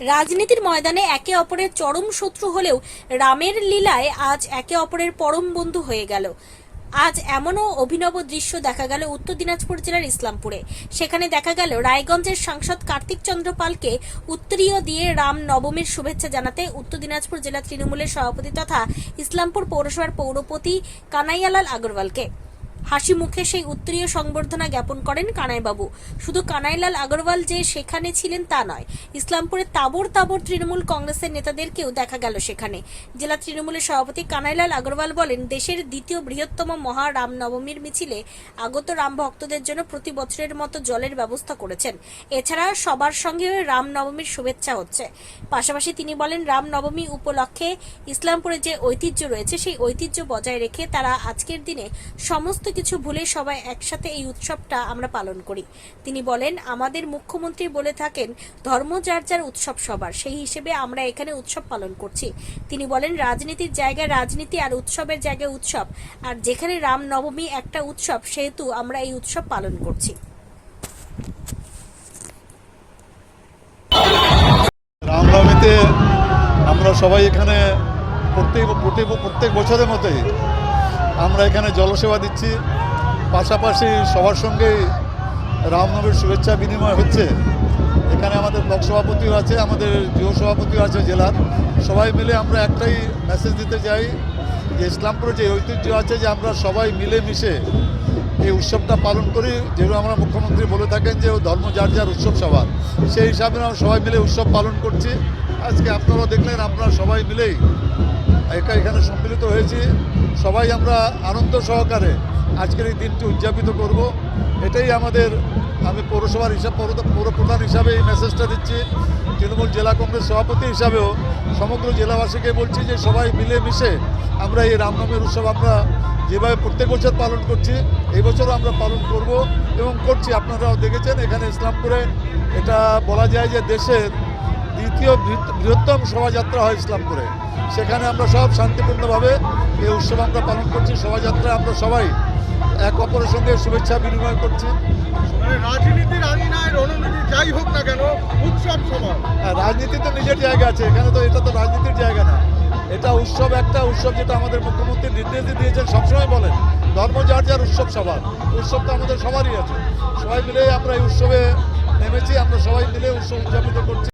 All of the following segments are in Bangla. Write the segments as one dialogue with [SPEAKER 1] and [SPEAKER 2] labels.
[SPEAKER 1] রাজনীতির ময়দানে একে অপরের চরম শত্রু হলেও রামের লীলায় আজ একে অপরের পরম বন্ধু হয়ে গেল। আজ এমনও অভিনব দৃশ্য দেখা গেল উত্তর দিনাজপুর জেলার ইসলামপুরে। সেখানে দেখা গেল রায়গঞ্জের সাংসদ কার্তিক চন্দ্র পালকে উত্তরীয় দিয়ে রাম নবমীর শুভেচ্ছা জানাতে উত্তর দিনাজপুর জেলা তৃণমূলের সভাপতি তথা ইসলামপুর পৌরসভার পৌরপতি কানাইয়ালাল আগরওয়ালকে। হাসি মুখে সেই উত্তরীয় সংবর্ধনা জ্ঞাপন করেন কানাইবাবু। শুধু কানাইলাল আগরওয়াল যে সেখানে ছিলেন তা নয় ইসলামপুরে তাবর তাবর তৃণমূল কংগ্রেসের নেতাদেরকেও দেখা গেল সেখানে। জেলা তৃণমূলের সভাপতি কানাইলাল আগরওয়াল বলেন, দেশের দ্বিতীয় বৃহত্তম মহা রামনবমীর মিছিলে আগত রাম ভক্তদের জন্য প্রতি বছরের মতো জলের ব্যবস্থা করেছেন। এছাড়া সবার সঙ্গে রামনবমীর শুভেচ্ছা হচ্ছে। পাশাপাশি তিনি বলেন, রামনবমী উপলক্ষে ইসলামপুরে যে ঐতিহ্য রয়েছে, সেই ঐতিহ্য বজায় রেখে তারা আজকের দিনে সমস্ত কিছু ভুলে সবাই একসাথে এই উৎসবটা আমরা পালন করি। তিনি বলেন, আমাদের মুখ্যমন্ত্রী বলে থাকেন, ধর্ম যার যার উৎসব সবার, সেই হিসেবে আমরা এখানে উৎসব পালন করছি। তিনি বলেন, রাজনীতির জায়গায় রাজনীতি আর উৎসবের জায়গায় উৎসব, আর যেখানে রামনবমী একটা উৎসব, সেহেতু আমরা এই উৎসব পালন করছি।
[SPEAKER 2] আমরা সবাই এখানে প্রত্যেক প্রত্যেক বছরের মতোই আমরা এখানে জলসেবা দিচ্ছি। পাশাপাশি সবার সঙ্গেই রামনবীর শুভেচ্ছা বিনিময় হচ্ছে। এখানে আমাদের ব্লক সভাপতিও আছে, আমাদের যুব সভাপতিও আছে জেলার সবাই মিলে আমরা একটাই মেসেজ দিতে চাই যে ইসলামপুরে যে ঐতিহ্য আছে যে আমরা সবাই মিলে মিশে এই উৎসবটা পালন করি যেগুলো আমরা মুখ্যমন্ত্রী বলে থাকেন যে ধর্ম যার যার উৎসব সবার। সেই হিসাবে আমরা সবাই মিলে উৎসব পালন করছি। আজকে আপনারাও দেখলেন, আপনারা সবাই মিলেই একা- এখানে সম্মিলিত হয়েছি। সবাই আমরা আনন্দ সহকারে আজকের এই দিনটি উদযাপিত করব। এটাই আমাদের, আমি পৌরসভার হিসাব, পৌর পৌর প্রধান হিসাবে এই মেসেজটা দিচ্ছি। তৃণমূল জেলা কংগ্রেস সভাপতি হিসাবেও সমগ্র জেলাবাসীকে বলছি যে সবাই মিলে মিশে আমরা এই রামনবমীর উৎসব আমরা যেভাবে প্রত্যেক বছর পালন করছি, এই বছরও আমরা পালন করব এবং করছি। আপনারাও দেখেছেন এখানে ইসলামপুরে এটা বলা যায় যে দেশের দ্বিতীয় বৃহত্তম শোভাযাত্রা হয় ইসলামপুরে। সেখানে আমরা সব শান্তিপূর্ণভাবে এই উৎসব আমরা পালন করছি। শোভাযাত্রায় আমরা সবাই এক অপরের সঙ্গে শুভেচ্ছা বিনিময় করছি।
[SPEAKER 3] মানে রাজনীতির আঙিনায় রণনীতি যাই হোক না কেন উৎসব সময়
[SPEAKER 2] আর রাজনীতি তো নিজের জায়গা আছে। এখানে তো এটা তো রাজনীতির জায়গা না। এটা উৎসব একটা উৎসব যেটা আমাদের মুখ্যমন্ত্রী নির্দেশ দিয়ে দিয়েছেন সবসময় বলেন ধর্ম যার যার উৎসব সবার। উৎসব তো আমাদের সবারই আছে। সবাই মিলে আমরা এই উৎসবে নেমেছি আমরা সবাই মিলে উৎসব উদযাপিত করছি।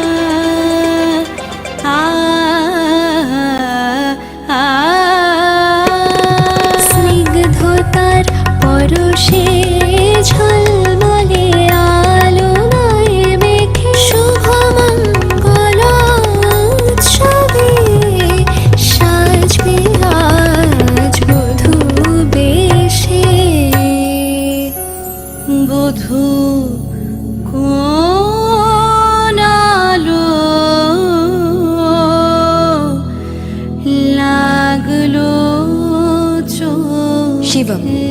[SPEAKER 4] পরশে ঝলমলে আলোয় মেখে শুভ মঙ্গল উৎসবে সাজবে বধূ বেশে। বধূ
[SPEAKER 5] শিবম।